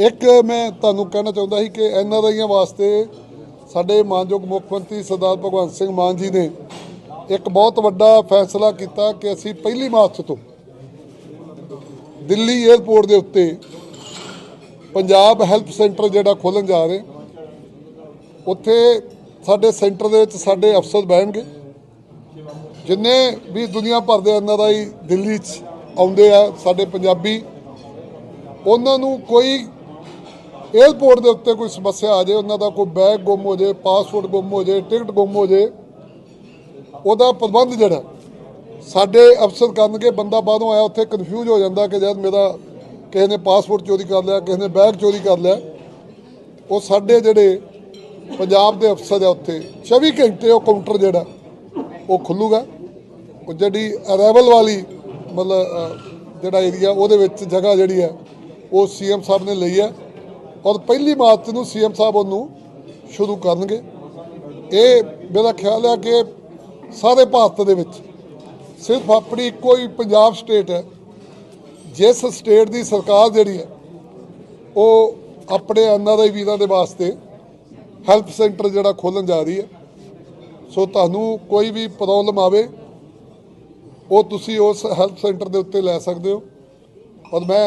ਇੱਕ ਮੈਂ ਤੁਹਾਨੂੰ ਕਹਿਣਾ ਚਾਹੁੰਦਾ ਸੀ ਕਿ ਐਨਆਰਆਈਆਂ ਵਾਸਤੇ ਸਾਡੇ ਮਾਨਯੋਗ ਮੁੱਖ ਮੰਤਰੀ ਸਰਦਾਰ ਭਗਵੰਤ ਸਿੰਘ ਮਾਨ ਜੀ ਨੇ ਇੱਕ ਬਹੁਤ ਵੱਡਾ ਫੈਸਲਾ ਕੀਤਾ ਕਿ ਅਸੀਂ ਪਹਿਲੀ ਮਾਰਚ ਤੋਂ ਦਿੱਲੀ 에ਅਰਪੋਰਟ ਦੇ ਉੱਤੇ ਪੰਜਾਬ ਹੈਲਪ ਸੈਂਟਰ ਜਿਹੜਾ ਖੋਲਣ ਜਾ ਰਹੇ ਉੱਥੇ ਸਾਡੇ ਸੈਂਟਰ ਦੇ ਵਿੱਚ ਸਾਡੇ ਅਫਸਰ ਬਹਿਣਗੇ। ਜਿੰਨੇ ਵੀ ਦੁਨੀਆ ਭਰ ਦੇ ਐਨਆਰਆਈ ਦਿੱਲੀ 'ਚ ਆਉਂਦੇ ਆ, ਸਾਡੇ ਪੰਜਾਬੀ, ਉਹਨਾਂ ਨੂੰ ਕੋਈ 에ਅਰਪੋਰਟ ਦੇ ਉੱਤੇ ਕੋਈ ਸਮੱਸਿਆ ਆ ਜਾਏ, ਉਹਨਾਂ ਦਾ ਕੋਈ ਬੈਗ ਗੁੰਮ ਹੋ ਜਾਏ ਪਾਸਪੋਰਟ ਗੁੰਮ ਹੋ ਜਾਏ ਟਿਕਟ ਗੁੰਮ ਹੋ ਜਾਏ, ਉਹਦਾ ਪ੍ਰਬੰਧ ਜਿਹੜਾ ਸਾਡੇ ਅਫਸਰ ਕਰਨਗੇ, ਬੰਦਾ ਬਾਹਰੋਂ ਆਇਆ, ਉੱਥੇ ਕਨਫਿਊਜ਼ ਹੋ ਜਾਂਦਾ ਕਿ ਜਦ ਮੇਰਾ ਕਿਸੇ ਨੇ ਪਾਸਪੋਰਟ ਚੋਰੀ ਕਰ ਲਿਆ, ਕਿਸੇ ਨੇ ਬੈਗ ਚੋਰੀ ਕਰ ਲਿਆ। ਉਹ ਸਾਡੇ ਜਿਹੜੇ ਪੰਜਾਬ ਦੇ ਅਫਸਰ ਆ ਉੱਥੇ 24 ਘੰਟੇ ਉਹ ਕਾਊਂਟਰ ਜਿਹੜਾ, ਉਹ ਖੁੱਲੂਗਾ। ਉਹ ਜਿਹੜੀ ਅਰਾਈਵਲ ਵਾਲੀ, ਮਤਲਬ ਜਿਹੜਾ ਏਰੀਆ ਉਹਦੇ ਵਿੱਚ ਜਗ੍ਹਾ ਜਿਹੜੀ ਹੈ, ਉਹ ਸੀਐਮ ਸਾਹਿਬ ਨੇ ਲਈ ਹੈ। ਔਰ ਪਹਿਲੀ ਮਾਰਚ ਨੂੰ ਸੀਐਮ ਸਾਹਿਬ ਉਹਨੂੰ ਸ਼ੁਰੂ ਕਰਨਗੇ। ਇਹ ਮੇਰਾ ਖਿਆਲ ਹੈ ਕਿ ਸਾਰੇ ਭਾਰਤ ਦੇ ਵਿੱਚ ਸਿਰਫ ਆਪਣੀ ਇੱਕੋ ਹੀ ਪੰਜਾਬ ਸਟੇਟ ਹੈ। ਜਿਸ ਸਟੇਟ ਦੀ ਸਰਕਾਰ ਜਿਹੜੀ ਹੈ, ਉਹ ਆਪਣੇ ਐਨਆਰਆਈ ਵੀਰਾਂ ਦੇ ਵਾਸਤੇ ਹੈਲਪ ਸੈਂਟਰ ਜਿਹੜਾ ਖੋਲਣ ਜਾ ਰਹੀ ਹੈ। ਸੋ ਤੁਹਾਨੂੰ ਕੋਈ ਵੀ ਪ੍ਰੋਬਲਮ ਆਵੇ, ਉਹ ਤੁਸੀਂ ਉਸ ਹੈਲਪ ਸੈਂਟਰ ਦੇ ਉੱਤੇ ਲੈ ਸਕਦੇ ਹੋ। ਔਰ ਮੈਂ